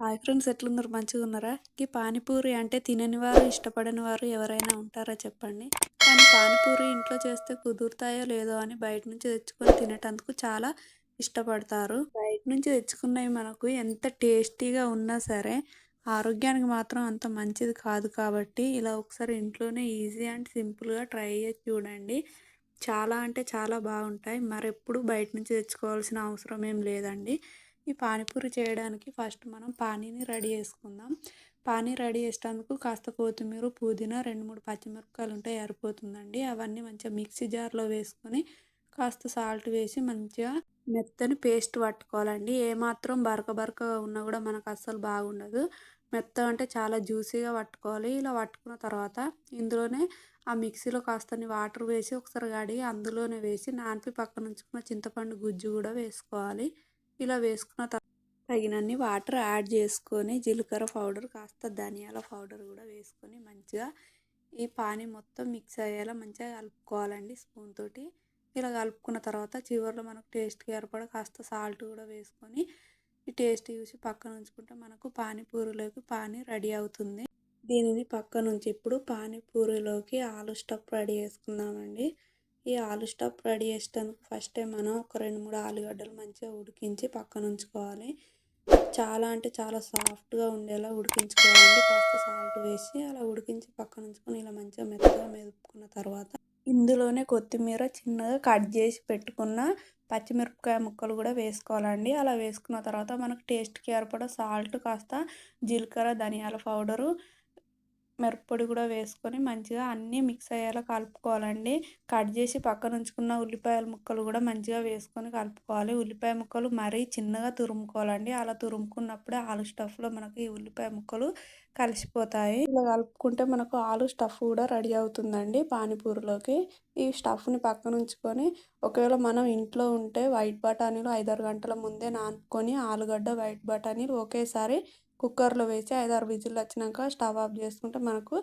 Hi friends ఎట్లున్నారు? మంచిగా ఉన్నారా ఈ పానీపూరి అంటే తినని వారు ఇష్టపడని వారు ఎవరైనా ఉంటారా చెప్పండి? కానీ పానీపూరి ఇంట్లో చేస్తే కుదురుతాయో లేదో అని బయట నుంచి తెచ్చుకొని తినేటందుకు చాలా ఇష్టపడతారు. బయట నుంచి తెచ్చుకున్నవి మనకు ఎంత టేస్టీగా ఉన్నా సరే ఆరోగ్యానికి మాత్రం అంత మంచిది కాదు కాబట్టి ఇలా ఒకసారి ఇంట్లోనే ఈజీ అండ్ సింపుల్గా ట్రై చేసి చూడండి. చాలా అంటే చాలా బాగుంటాయి. మరెప్పుడు బయట నుంచి తెచ్చుకోవాల్సిన అవసరం ఏం లేదండి. ఈ పానీపూరి చేయడానికి ఫస్ట్ మనం పానీని రెడీ చేసుకుందాం. పానీ రెడీ చేసేటందుకు కాస్త కొత్తిమీర పుదీనా రెండు మూడు పచ్చిమిరపకాయలు ఉంటే ఏరిపోతుందండి అవన్నీ మంచిగా మిక్సీ జార్లో వేసుకొని కాస్త సాల్ట్ వేసి మంచిగా మెత్తని పేస్ట్ పట్టుకోవాలండి. ఏమాత్రం బరక బరక ఉన్నా కూడా మనకు అస్సలు బాగుండదు. మెత్త అంటే చాలా జ్యూసీగా పట్టుకోవాలి. ఇలా పట్టుకున్న తర్వాత ఇందులోనే ఆ మిక్సీలో కాస్తని వాటర్ వేసి ఒకసారి కడిగి అందులోనే వేసి నానిపి పక్కన ఉంచుకున్న చింతపండు గుజ్జు కూడా వేసుకోవాలి. ఇలా వేసుకున్న తర్వాత తగినన్ని వాటర్ యాడ్ చేసుకొని జీలకర్ర పౌడర్ కాస్త ధనియాల పౌడర్ కూడా వేసుకొని మంచిగా ఈ పానీ మొత్తం మిక్స్ అయ్యేలా మంచిగా కలుపుకోవాలండి స్పూన్ తోటి. ఇలా కలుపుకున్న తర్వాత చివరిలో మనకు టేస్ట్కి ఏర్పడ కాస్త సాల్ట్ కూడా వేసుకొని ఈ టేస్ట్ చూసి పక్కన ఉంచుకుంటే మనకు పానీపూరిలోకి పానీ రెడీ అవుతుంది. దీనిని పక్క నుంచి ఇప్పుడు పానీపూరిలోకి ఆలు స్టఫ్ రెడీ చేసుకుందామండి. ఈ ఆలు స్టఫ్ రెడీ చేసేందుకు ఫస్టే మనం ఒక రెండు మూడు ఆలుగడ్డలు మంచిగా ఉడికించి పక్కన ఉంచుకోవాలి. చాలా అంటే చాలా సాఫ్ట్గా ఉండేలా ఉడికించుకోవాలి. కాస్త సాల్ట్ వేసి అలా ఉడికించి పక్కన ఉంచుకొని ఇలా మంచిగా మెత్తగా మెదుపుకున్న తర్వాత ఇందులోనే కొత్తిమీర చిన్నగా కట్ చేసి పెట్టుకున్న పచ్చిమిరపకాయ ముక్కలు కూడా వేసుకోవాలండి. అలా వేసుకున్న తర్వాత మనకు టేస్ట్కి ఏర్పడ సాల్ట్ కాస్త జీలకర్ర ధనియాల పౌడరు మిరప్పొడి కూడా వేసుకొని మంచిగా అన్నీ మిక్స్ అయ్యేలా కలుపుకోవాలండి. కట్ చేసి పక్కన ఉంచుకున్న ఉల్లిపాయల ముక్కలు కూడా మంచిగా వేసుకొని కలుపుకోవాలి. ఉల్లిపాయ ముక్కలు మరీ చిన్నగా తురుముకోవాలండి. అలా తురుముకున్నప్పుడే ఆలు స్టఫ్లో మనకి ఈ ఉల్లిపాయ ముక్కలు కలిసిపోతాయి. ఇలా కలుపుకుంటే మనకు ఆలు స్టఫ్ కూడా రెడీ అవుతుందండి పానీపూరిలోకి. ఈ స్టఫ్ని పక్కన ఉంచుకొని ఒకవేళ మనం ఇంట్లో ఉంటే వైట్ బఠానీలు ఐదారు గంటల ముందే నానుకొని ఆలుగడ్డ వైట్ బఠానీలు ఒకేసారి కుక్కర్లో వేసి ఐదారు విజిల్ వచ్చినాక స్టవ్ ఆఫ్ చేసుకుంటే మనకు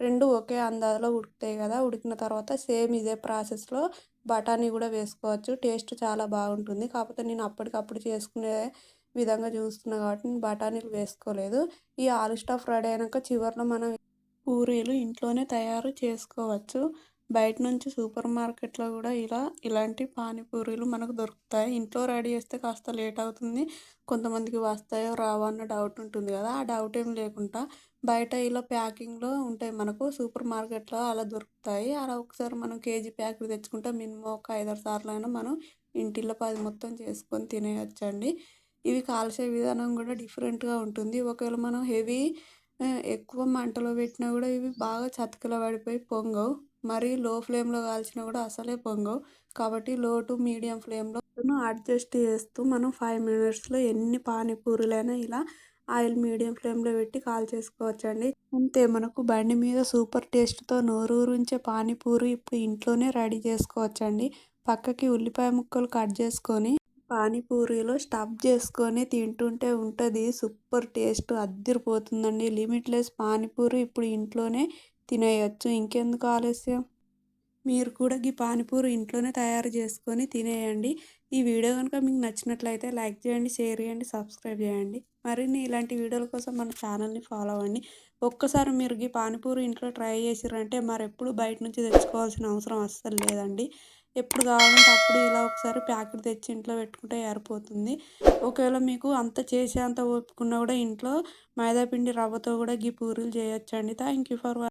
రెండు ఒకే అందాజలో ఉడుకుతాయి కదా. ఉడికిన తర్వాత సేమ్ ఇదే ప్రాసెస్లో బఠానీ కూడా వేసుకోవచ్చు. టేస్ట్ చాలా బాగుంటుంది. కాకపోతే నేను అప్పటికప్పుడు చేసుకునే విధంగా చూస్తున్నా కాబట్టి నేను బఠానీలు వేసుకోలేదు. ఈ ఆలు స్టఫ్ రెడీ అయినాక చివరిలో మనం పూరీలు ఇంట్లోనే తయారు చేసుకోవచ్చు. బయట నుంచి సూపర్ మార్కెట్లో కూడా ఇలా ఇలాంటి పానీపూరీలు మనకు దొరుకుతాయి. ఇంట్లో రెడీ చేస్తే కాస్త లేట్ అవుతుంది. కొంతమందికి వస్తాయో రావో అన్న డౌట్ ఉంటుంది కదా. ఆ డౌట్ ఏం లేకుండా బయట ఇలా ప్యాకింగ్లో ఉంటాయి. మనకు సూపర్ మార్కెట్లో అలా దొరుకుతాయి. అలా ఒకసారి మనం కేజీ ప్యాకెట్ తెచ్చుకుంటే మినిమం ఒక ఐదారు సార్లు అయినా మనం ఇంటిలో పది మొత్తం చేసుకొని తినేయచ్చండి. ఇవి కాల్చే విధానం కూడా డిఫరెంట్గా ఉంటుంది. ఒకవేళ మనం హెవీ ఎక్కువ మంటలో పెట్టినా కూడా ఇవి బాగా చతికిల పడిపోయి పొంగవు. మరీ లో ఫ్లేమ్లో కాల్చినా కూడా అసలే పొంగవు. కాబట్టి లో టు మీడియం ఫ్లేమ్లో అడ్జస్ట్ చేస్తూ మనం ఫైవ్ మినిట్స్లో ఎన్ని పానీపూరీలైనా ఇలా ఆయిల్ మీడియం ఫ్లేమ్లో పెట్టి కాల్ చేసుకోవచ్చండి అంతే మనకు బండి మీద సూపర్ టేస్ట్తో నోరూరుంచే పానీపూరి ఇప్పుడు ఇంట్లోనే రెడీ చేసుకోవచ్చండి. పక్కకి ఉల్లిపాయ ముక్కలు కట్ చేసుకొని పానీపూరిలో స్టఫ్ చేసుకొని తింటుంటే ఉంటుంది. సూపర్ టేస్ట్ అద్దరిపోతుందండి. లిమిట్లెస్ పానీపూరి ఇప్పుడు ఇంట్లోనే తినేయచ్చు. ఇంకెందుకు ఆలస్యం? మీరు కూడా ఈ పానీపూరి ఇంట్లోనే తయారు చేసుకొని తినేయండి. ఈ వీడియో కనుక మీకు నచ్చినట్లయితే లైక్ చేయండి షేర్ చేయండి సబ్స్క్రైబ్ చేయండి. మరిన్ని ఇలాంటి వీడియోల కోసం మన ఛానల్ని ఫాలో అవ్వండి. ఒక్కసారి మీరు ఈ పానీపూరి ఇంట్లో ట్రై చేసిరంటే మరి ఎప్పుడు బయట నుంచి తెచ్చుకోవాల్సిన అవసరం అస్సలు లేదండి. ఎప్పుడు కావాలంటే అప్పుడు ఇలా ఒకసారి ప్యాకెట్ తెచ్చి ఇంట్లో పెట్టుకుంటే ఏరిపోతుంది ఒకవేళ మీకు అంత చేసే అంత ఓపుకున్నా కూడా ఇంట్లో మైదాపిండి రవ్వతో కూడా గీ పూరీలు చేయొచ్చండి. Thank you for